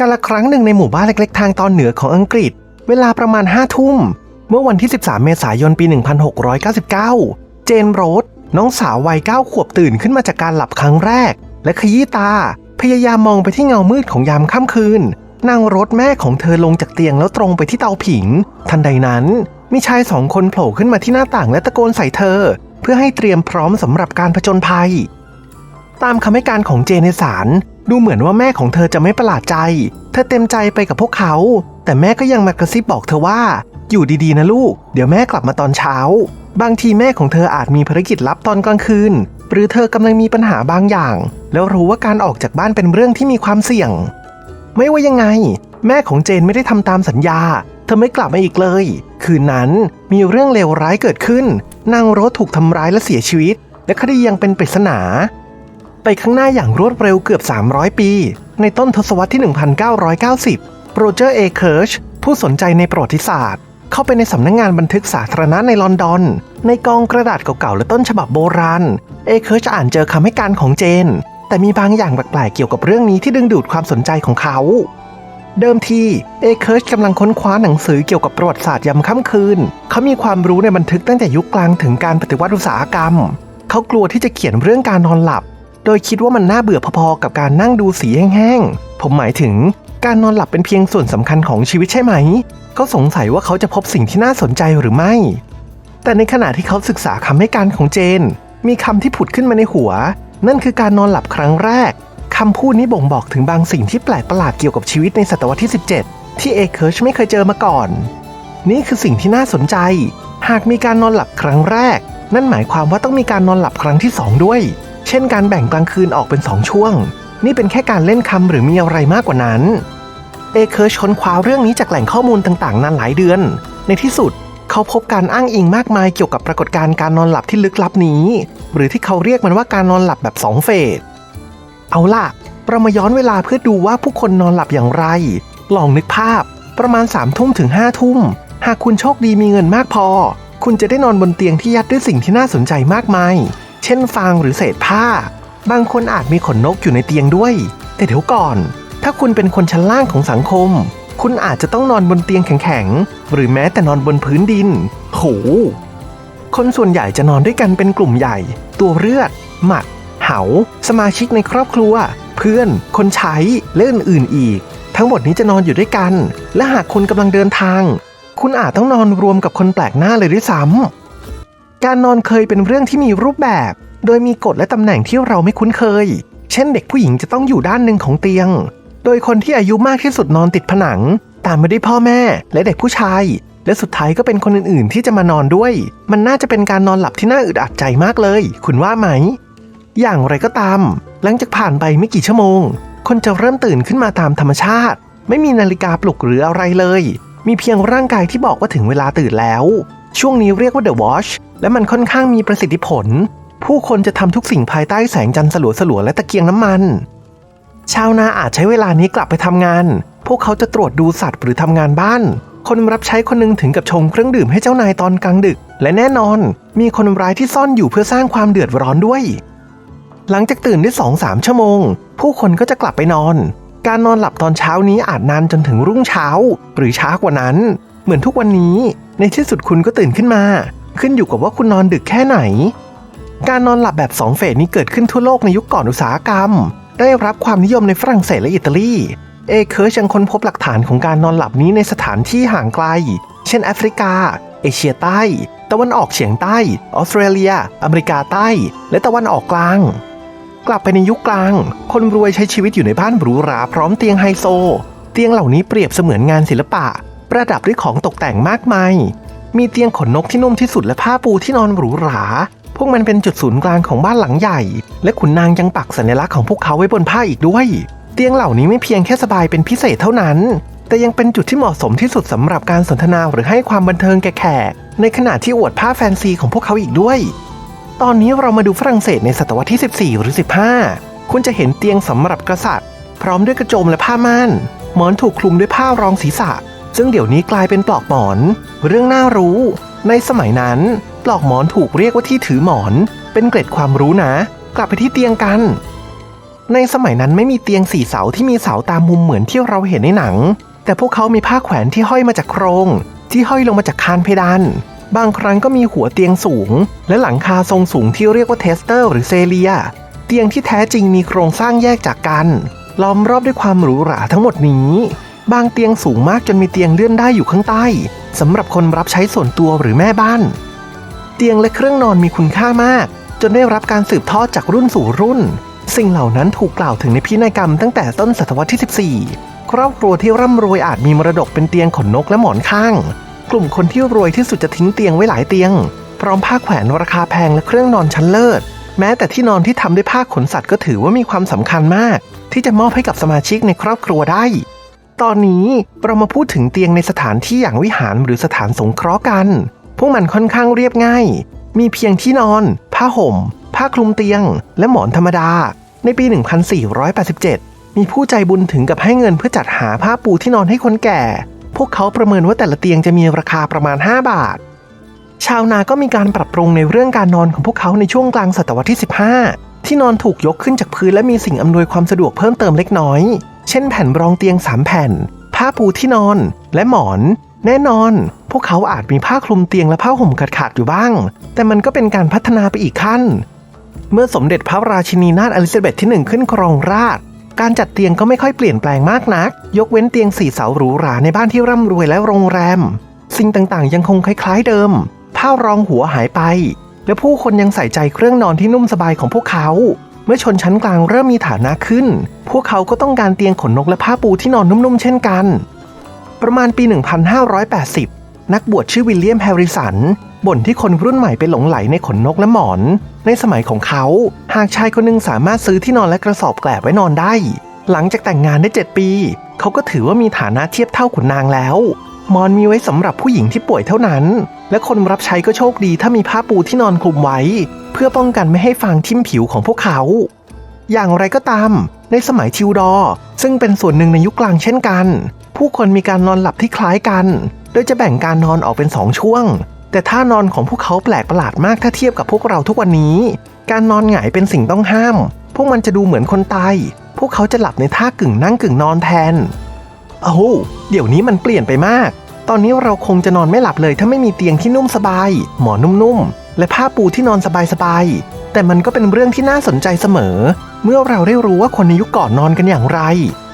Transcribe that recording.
กาละครั้งหนึ่งในหมู่บ้านเล็กๆ ทางตอนเหนือของอังกฤษ เวลาประมาณ5ทุ่ม เมื่อวันที่ 13 เมษายนปี 1699 เจนโรสน้องสาววัย9ขวบตื่นขึ้นมาจากการหลับครั้งแรก และขยี้ตา พยายามมองไปที่เงามืดของยามค่ำคืนนางรถแม่ของเธอลงจากเตียงแล้วตรงไปที่เตาผิง ทันใดนั้น มีชายสองคนโผล่ขึ้นมาที่หน้าต่างและตะโกนใส่เธอ เพื่อให้เตรียมพร้อมสำหรับการผจญภัย ตามคำให้การของเจนในศาลดูเหมือนว่าแม่ของเธอจะไม่ประหลาดใจ เธอเต็มใจไปกับพวกเขา แต่แม่ก็ยังมากระซิบบอกเธอว่า อยู่ดีๆนะลูก เดี๋ยวแม่กลับมาตอนเช้า บางทีแม่ของเธออาจมีภารกิจลับตอนกลางคืน หรือเธอกำลังมีปัญหาบางอย่าง แล้วรู้ว่าการออกจากบ้านเป็นเรื่องที่มีความเสี่ยง ไม่ว่ายังไง แม่ของเจนไม่ได้ทำตามสัญญา เธอไม่กลับมาอีกเลย คืนนั้นมีเรื่องเลวร้ายเกิดขึ้น นางโรสถูกทำร้ายและเสียชีวิต และคดียังเป็นปริศนา ไปข้างหน้าอย่างรวดเร็วเกือบ 300 ปี ในต้นทศวรรษที่ 1990 โรเจอร์ เอเคิร์ช ผู้สนใจในประวัติศาสตร์ เข้าไปในสำนักงงานบันทึกสาธารณะในลอนดอน ในกองกระดาษเก่าๆและต้นฉบับโบราณ เอเคิร์ชอ่านเจอคำให้การของเจน แต่มีบางอย่างแปลกๆเกี่ยวกับเรื่องนี้ที่ดึงดูดความสนใจของเขา เดิมที เอเคิร์ชกำลังค้นคว้าหนังสือเกี่ยวกับประวัติศาสตร์ยามค่ำคืน เขามีความรู้ในบันทึกตั้งแต่ยุคกลางถึงการปฏิวัติอุตสาหกรรม เขากลัวที่จะเขียนเรื่องการนอนหลับ โดยคิดว่ามันน่าเบื่อพอๆกับการนั่งดูสีแห้งๆ ผมหมายถึงการนอนหลับเป็นเพียงส่วนสำคัญของชีวิตใช่ไหม ก็สงสัยว่าเขาจะพบสิ่งที่น่าสนใจหรือไม่ แต่ในขณะที่เขาศึกษาคำให้การของเจน มีคำที่ผุดขึ้นมาในหัว นั่นคือการนอนหลับครั้งแรกคำพูดนี้บ่งบอกถึงบางสิ่งที่แปลกประหลาดเกี่ยวกับชีวิตในศตวรรษที่ 17 ที่เอเคิร์ชไม่เคยเจอมาก่อน นี่คือสิ่งที่น่าสนใจ หากมีการนอนหลับครั้งแรก นั่นหมายความว่าต้องมีการนอนหลับครั้งที่สองด้วย เช่นการแบ่งกลางคืนออกเป็นสองช่วง นี่เป็นแค่การเล่นคำหรือมีอะไรมากกว่านั้น เอเคิร์ชค้นคว้าเรื่องนี้จากแหล่งข้อมูลต่างๆ นานหลายเดือน ในที่สุดเขาพบการอ้างอิงมากมายเกี่ยวกับปรากฏการณ์การนอนหลับที่ลึกลับนี้ หรือที่เขาเรียกมันว่าการนอนหลับแบบสองเฟส เอาล่ะ เรามาย้อนเวลาเพื่อดูว่าผู้คนนอนหลับอย่างไร ลองนึกภาพ ประมาณ3ามทุ่มถึง5้าทุ่ม หากคุณโชคดีมีเงินมากพอ คุณจะได้นอนบนเตียงที่ยัดด้วยสิ่งที่น่าสนใจมากมาย เช่นฟางหรือเศษผ้า บางคนอาจมีขนนกอยู่ในเตียงด้วย แต่เดี๋ยวก่อน ถ้าคุณเป็นคนชั้นล่างของสังคม คุณอาจจะต้องนอนบนเตียงแข็งๆ หรือแม้แต่นอนบนพื้นดิน โห คนส่วนใหญ่จะนอนด้วยกันเป็นกลุ่มใหญ่ ตัวเลือด หมัด เหา สมาชิกในครอบครัว เพื่อน คนใช้และอื่นๆอีก ทั้งหมดนี้จะนอนอยู่ด้วยกัน และหากคุณกำลังเดินทาง คุณอาจต้องนอนรวมกับคนแปลกหน้าเลยด้วยซ้ำ การนอนเคยเป็นเรื่องที่มีรูปแบบ โดยมีกฎและตำแหน่งที่เราไม่คุ้นเคย เช่นเด็กผู้หญิงจะต้องอยู่ด้านหนึ่งของเตียง โดยคนที่อายุมากที่สุดนอนติดผนัง ตามมาด้วยพ่อแม่ และเด็กผู้ชาย และสุดท้ายก็เป็นคนอื่นๆ ที่จะมานอนด้วย มันน่าจะเป็นการนอนหลับที่น่าอึดอัดใจมากเลย คุณว่าไหม อย่างไรก็ตาม หลังจากผ่านไปไม่กี่ชั่วโมง คนจะเริ่มตื่นขึ้นมาตามธรรมชาติ ไม่มีนาฬิกาปลุกหรืออะไรเลย มีเพียงร่างกายที่บอกว่าถึงเวลาตื่นแล้ว ช่วงนี้เรียกว่า The Watch และมันค่อนข้างมีประสิทธิผล ผู้คนจะทำทุกสิ่งภายใต้แสงจันทร์สลัวๆและตะเกียงน้ำมัน ชาวนาอาจใช้เวลานี้กลับไปทำงาน พวกเขาจะตรวจดูสัตว์หรือทำงานบ้าน คนรับใช้คนหนึงถึงกับชงเครื่องดื่มให้เจ้านายตอนกลางดึก และแน่นอน มีคนร้ายที่ซ่อนอยู่เพื่อสร้างความเดือดร้อนด้วย หลังจากตื่นได้สองสามชั่วโมง ผู้คนก็จะกลับไปนอน การนอนหลับตอนเช้านี้อาจนานจนถึงรุ่งเช้า หรือช้ากว่านั้น เหมือนทุกวันนี้ในที่สุดคุณก็ตื่นขึ้นมา ขึ้นอยู่กับว่าคุณนอนดึกแค่ไหน การนอนหลับแบบสองเฟสนี้เกิดขึ้นทั่วโลกในยุคก่อนอุตสาหกรรม ได้รับความนิยมในฝรั่งเศสและอิตาลีเอเคิร์ชยังค้นพบหลักฐานของการนอนหลับนี้ในสถานที่ห่างไกล เช่นแอฟริกา เอเชียใต้ ตะวันออกเฉียงใต้ ออสเตรเลีย อเมริกาใต้ และตะวันออกกลาง กลับไปในยุคกลาง คนรวยใช้ชีวิตอยู่ในบ้านหรูหราพร้อมเตียงไฮโซ เตียงเหล่านี้เปรียบเสมือนงานศิลปะ ประดับด้วยของตกแต่งมากมาย มีเตียงขนนกที่นุ่มที่สุดและผ้าปูที่นอนหรูหรา พวกมันเป็นจุดศูนย์กลางของบ้านหลังใหญ่ และขุนนางยังปักสัญลักษณ์ของพวกเขาไว้บนผ้าอีกด้วย เตียงเหล่านี้ไม่เพียงแค่สบายเป็นพิเศษเท่านั้น แต่ยังเป็นจุดที่เหมาะสมที่สุดสำหรับการสนทนาหรือให้ความบันเทิงแก่แขก ในขณะที่อวดผ้าแฟนซีของพวกเขาอีกด้วย ตอนนี้เรามาดูฝรั่งเศสในศตวรรษที่ 14 หรือ 15 คุณจะเห็นเตียงสำหรับกษัตริย์ พร้อมด้วยกระโจมและผ้าม่านหมอนถูกคลุมด้วยผ้ารองศีรษะ ซึ่งเดี๋ยวนี้กลายเป็นปลอกหมอน เรื่องน่ารู้ ในสมัยนั้น ปลอกหมอนถูกเรียกว่าที่ถือหมอน เป็นเกร็ดความรู้นะ กลับไปที่เตียงกัน ในสมัยนั้นไม่มีเตียงสี่เสาที่มีเสาตามมุมเหมือนที่เราเห็นในหนัง แต่พวกเขามีผ้าแขวนที่ห้อยมาจากโครง ที่ห้อยลงมาจากคานเพดานบางครั้งก็มีหัวเตียงสูง และหลังคาทรงสูงที่เรียกว่าเทสเตอร์หรือเซเลีย เตียงที่แท้จริงมีโครงสร้างแยกจากกัน ล้อมรอบด้วยความหรูหราทั้งหมดนี้ บางเตียงสูงมากจนมีเตียงเลื่อนได้อยู่ข้างใต้สำหรับคนรับใช้ส่วนตัวหรือแม่บ้าน เตียงและเครื่องนอนมีคุณค่ามาก จนได้รับการสืบทอดจากรุ่นสู่รุ่น สิ่งเหล่านั้นถูกกล่าวถึงในพินัยกรรมตั้งแต่ต้นศตวรรษที่ 14 ครอบครัวที่ร่ำรวยอาจมีมรดกเป็นเตียงขนนกและหมอนข้าง กลุ่มคนที่รวยที่สุดจะทิ้งเตียงไว้หลายเตียง พร้อมผ้าแขวนราคาแพงและเครื่องนอนชั้นเลิศแม้แต่ที่นอนที่ทำด้วยผ้าขนสัตว์ก็ถือว่ามีความสำคัญมาก ที่จะมอบให้กับสมาชิกในครอบครัวได้ ตอนนี้เรามาพูดถึงเตียงในสถานที่อย่างวิหารหรือสถานสงเคราะห์กัน พวกมันค่อนข้างเรียบง่าย มีเพียงที่นอน ผ้าห่ม ผ้าคลุมเตียง และหมอนธรรมดา ในปี 1487 มีผู้ใจบุญถึงกับให้เงินเพื่อจัดหาผ้าปูที่นอนให้คนแก่ พวกเขาประเมินว่าแต่ละเตียงจะมีราคาประมาณ 5 บาท ชาวนาก็มีการปรับปรุงในเรื่องการนอนของพวกเขาในช่วงกลางศตวรรษที่ 15 ที่นอนถูกยกขึ้นจากพื้นและมีสิ่งอำนวยความสะดวกเพิ่มเติมเล็กน้อย เช่นแผ่นรองเตียง 3 แผ่น ผ้าปูที่นอนและหมอน แน่นอน พวกเขาอาจมีผ้าคลุมเตียงและผ้าห่มขาดๆอยู่บ้าง แต่มันก็เป็นการพัฒนาไปอีกขั้น เมื่อสมเด็จพระราชินีนาถอลิซาเบธที่หนึ่งขึ้นครองราชการจัดเตียงก็ไม่ค่อยเปลี่ยนแปลงมากนัก ยกเว้นเตียงสี่เสาหรูหราในบ้านที่ร่ำรวยและโรงแรม สิ่งต่างๆ ยังคงคล้ายๆเดิม ผ้ารองหัวหายไป และผู้คนยังใส่ใจเครื่องนอนที่นุ่มสบายของพวกเขา เมื่อชนชั้นกลางเริ่มมีฐานะขึ้น พวกเขาก็ต้องการเตียงขนนกและผ้าปูที่นอนนุ่มๆ เช่นกัน ประมาณปี 1580 นักบวชชื่อวิลเลียมแฮร์ริสันบ่นที่คนรุ่นใหม่ไปหลงไหลในขนนกและหมอน ในสมัยของเขา หากชายคนหนึงสามารถซื้อที่นอนและกระสอบแกลบไว้นอนได้ หลังจากแต่งงานได้ 7 ปี เขาก็ถือว่ามีฐานะเทียบเท่าขุนนางแล้วหมอนมีไว้สำหรับผู้หญิงที่ป่วยเท่านั้น และคนรับใช้ก็โชคดีถ้ามีผ้าปูที่นอนคลุมไว้ พื่อป้องกันไม่ให้ฟางทิ่มผิวของพวกเขา อย่างไรก็ตาม ในสมัยทิวดอร์ซึ่งเป็นส่วนหนึ่งในยุคกลางเช่นกัน ผู้คนมีการนอนหลับที่คล้ายกัน โดยจะแบ่งการนอนออกเป็นสองช่วง แต่ท่านอนของพวกเขาแปลกประหลาดมากถ้าเทียบกับพวกเราทุกวันนี้ การนอนหงายเป็นสิ่งต้องห้าม พวกมันจะดูเหมือนคนตายพวกเขาจะหลับในท่ากึ่งนั่งกึ่งนอนแทนโอ้เดี๋ยวนี้มันเปลี่ยนไปมาก ตอนนี้เราคงจะนอนไม่หลับเลยถ้าไม่มีเตียงที่นุ่มสบาย หมอนนุ่มๆ และผ้าปูที่นอนสบายๆ แต่มันก็เป็นเรื่องที่น่าสนใจเสมอ เมื่อเราได้รู้ว่าคนในยุคก่อนนอนกันอย่างไร